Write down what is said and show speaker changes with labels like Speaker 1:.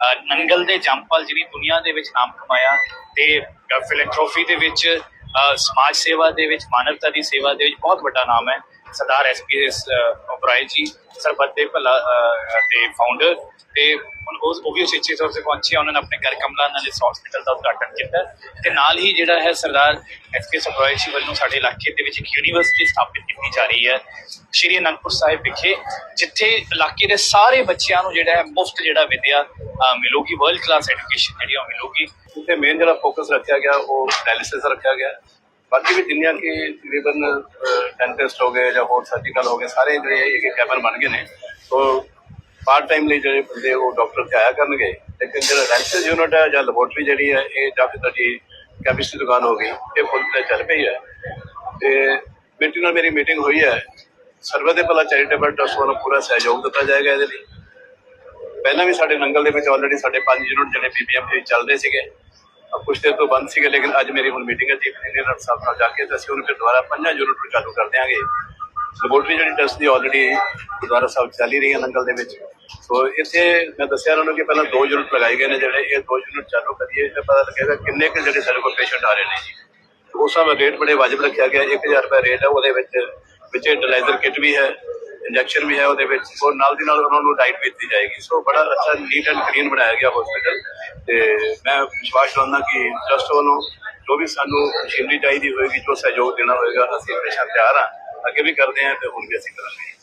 Speaker 1: ਨੰਗਲ ਦੇ ਜੰਪਾਲ ਜਿਹਨੇ ਦੁਨੀਆ ਦੇ ਵਿੱਚ ਨਾਮ ਕਮਾਇਆ ਤੇ ਫਿਲੈਂਥਰੋਪੀ ਦੇ ਵਿੱਚ ਸਮਾਜ ਸੇਵਾ ਦੇ ਵਿੱਚ, ਮਾਨਵਤਾ ਦੀ ਸੇਵਾ ਦੇ ਵਿੱਚ ਬਹੁਤ ਵੱਡਾ ਨਾਮ ਹੈ। ਸਰਦਾਰ ਐਸਪੀਐਸ ਓਬਰਾਏ ਜੀ, ਸਰਬੱਤ ਦੇ ਭਲਾ ਦੇ ਫਾਊਂਡਰ ਤੇ ਉਸ ਉਹ ਵੀ ਉਚੇਚੇ ਤੌਰ ਤੇ ਪਹੁੰਚੇ ਉਹਨਾਂ ਨੇ ਆਪਣੇ ਘਰ ਕਮਲਾ ਨਾਲਿਸ ਹਸਪੀਟਲ ਦਾ ਉਦਘਾਟਨ ਕੀਤਾ। ਤੇ ਨਾਲ ਹੀ ਜਿਹੜਾ ਹੈ ਸਰਦਾਰ ਐਸਪੀਐਸ ਓਬਰਾਏ ਜੀ ਵੱਲੋਂ ਸਾਡੇ ਇਲਾਕੇ ਦੇ ਵਿੱਚ ਇੱਕ ਯੂਨੀਵਰਸਿਟੀ ਸਥਾਪਿਤ ਕੀਤੀ ਜਾ ਰਹੀ ਹੈ, ਸ਼੍ਰੀ ਅਨੰਦਪੁਰ ਸਾਹਿਬ ਵਿਖੇ, ਜਿੱਥੇ ਇਲਾਕੇ ਦੇ ਸਾਰੇ ਬੱਚਿਆਂ ਨੂੰ ਜਿਹੜਾ ਹੈ ਮੁਫਤ ਜਿਹੜਾ ਵਿਦਿਆ ਮਿਲੂਗੀ ਵਰਲਡ ਕਲਾਸ ਐਜੂਕੇਸ਼ਨ ਜਿਹੜੀ ਉਹ ਮਿਲੂਗੀ।
Speaker 2: ਉੱਤੇ ਮੇਨ ਜਿਹੜਾ ਫੋਕਸ ਰੱਖਿਆ ਗਿਆ, ਉਹ ਡਾਇਲਿਸਿਸ ਰੱਖਿਆ ਗਿਆ। ਬਾਕੀ ਵੀ ਜਿੰਨੀਆਂ ਕਿ ਤਕਰੀਬਨ ਡੈਂਟਿਸਟ ਹੋ ਗਏ ਜਾਂ ਹੋਰ ਸਰਜੀਕਲ ਹੋ ਗਏ, ਸਾਰੇ ਜਿਹੜੇ ਇੱਕ ਕੈਬਨ ਬਣ ਗਏ ਨੇ। ਸੋ ਪਾਰਟ ਟਾਈਮ ਲਈ ਜਿਹੜੇ ਬੰਦੇ ਉਹ ਡਾਕਟਰ ਤੇ ਆਇਆ ਕਰਨਗੇ। ਲੇਕਿਨ ਜਿਹੜਾ ਡਾਇਲਿਸਿਸ ਯੂਨਿਟ ਹੈ ਜਾਂ ਲੈਬੋਰਟਰੀ ਜਿਹੜੀ ਹੈ, ਇਹ ਜਾਂ ਫਿਰ ਤੁਹਾਡੀ ਕੈਮਿਸਟਰੀ ਦੁਕਾਨ ਹੋ ਗਈ, ਇਹ ਫੁੱਲ ਤੇ ਚੱਲ ਪਈ ਹੈ। ਤੇ ਬੇਟੀ ਨਾਲ ਮੇਰੀ ਮੀਟਿੰਗ ਹੋਈ ਹੈ। ਸਰਵੇ ਦੇ ਭਲਾ ਚੈਰੀਟੇਬਲ ਟਰਸਟ ਵੱਲੋਂ ਪੂਰਾ ਸਹਿਯੋਗ ਦਿੱਤਾ ਜਾਏਗਾ ਇਹਦੇ ਲਈ। ਪਹਿਲਾਂ ਵੀ ਸਾਡੇ ਨੰਗਲ ਦੇ ਵਿੱਚ ਆਲਰੇਡੀ ਸਾਡੇ ਪੰਜ ਯੂਨਿਟ ਜਿਹੜੇ ਪੀਪੀਐਮ ਦੇ ਵਿੱਚ ਚੱਲਦੇ ਸੀਗੇ। ਅਹ ਕੁਛ ਦੇਰ ਤੋਂ ਬੰਦ ਸੀਗੇ, ਲੇਕਿਨ ਅੱਜ ਮੇਰੀ ਹੁਣ ਮੀਟਿੰਗ ਹੈ ਚੀਫ ਇੰਜੀਨੀਅਰ ਸਾਹਿਬ ਨਾਲ ਜਾ ਕੇ ਅਸੀਂ ਉਹਨੂੰ ਫਿਰ ਦੁਬਾਰਾ ਪੰਜਾਂ ਯੂਨਿਟ ਨੂੰ ਚਾਲੂ ਕਰ ਦਿਆਂਗੇ। ਲੈਬੋਰਟਰੀ ਜਿਹੜੀ ਟੈਸਟ ਦੀ ਆਲਰੇਡੀ ਗੁਰਦੁਆਰਾ ਸਾਹਿਬ ਚੱਲ ਹੀ ਰਹੀ ਹੈ ਨੰਗਲ ਦੇ ਵਿੱਚ। ਸੋ ਇੱਥੇ ਮੈਂ ਦੱਸਿਆ ਉਹਨਾਂ ਨੂੰ ਕਿ ਪਹਿਲਾਂ ਦੋ ਯੂਨਿਟ ਲਗਾਏ ਗਏ ਨੇ ਜਿਹੜੇ ਇਹ ਦੋ ਯੂਨਿਟ ਚਾਲੂ ਕਰੀਏ ਫਿਰ ਪਤਾ ਲੱਗੇਗਾ ਕਿੰਨੇ ਕੁ ਜਿਹੜੇ ਸਾਡੇ ਕੋਲ ਪੇਸ਼ੈਂਟ ਆ ਰਹੇ ਨੇ ਜੀ। ਉਸ ਸਮੇਂ ਰੇਟ ਬੜੇ ਵਾਜਬ ਰੱਖਿਆ ਗਿਆ। 1000 ਰੁਪਏ ਰੇਟ ਹੈ, ਉਹਦੇ ਵਿੱਚ ਵਿੱਚ ਡਿਲਾਈਜ਼ਰ ਕਿਟ ਵੀ ਹੈ। ਇੰਜੈਕਸ਼ਨ ਵੀ ਹੈ ਉਹਦੇ ਵਿੱਚ। ਔਰ ਨਾਲ ਦੀ ਨਾਲ ਉਹਨਾਂ ਨੂੰ ਡਾਈਟ ਵੀ ਦਿੱਤੀ ਜਾਏਗੀ। ਸੋ ਬੜਾ ਅੱਛਾ ਨੀਟ ਐਂਡ ਕਲੀਨ ਬਣਾਇਆ ਗਿਆ ਹਸਪੀਟਲ ਤੇ ਮੈਂ ਵਿਸ਼ਵਾਸ ਕਰਦਾ ਕਿ ਟਰਸਟ ਵੱਲੋਂ ਜੋ ਵੀ ਸਾਨੂੰ ਮਸ਼ੀਨਰੀ ਚਾਹੀਦੀ ਹੋਏਗੀ, ਜੋ ਸਹਿਯੋਗ ਦੇਣਾ ਹੋਏਗਾ, ਅਸੀਂ ਹਮੇਸ਼ਾ ਤਿਆਰ ਹਾਂ। ਅੱਗੇ ਵੀ ਕਰਦੇ ਹਾਂ ਤੇ ਹੁਣ ਵੀ ਅਸੀਂ ਕਰਾਂਗੇ।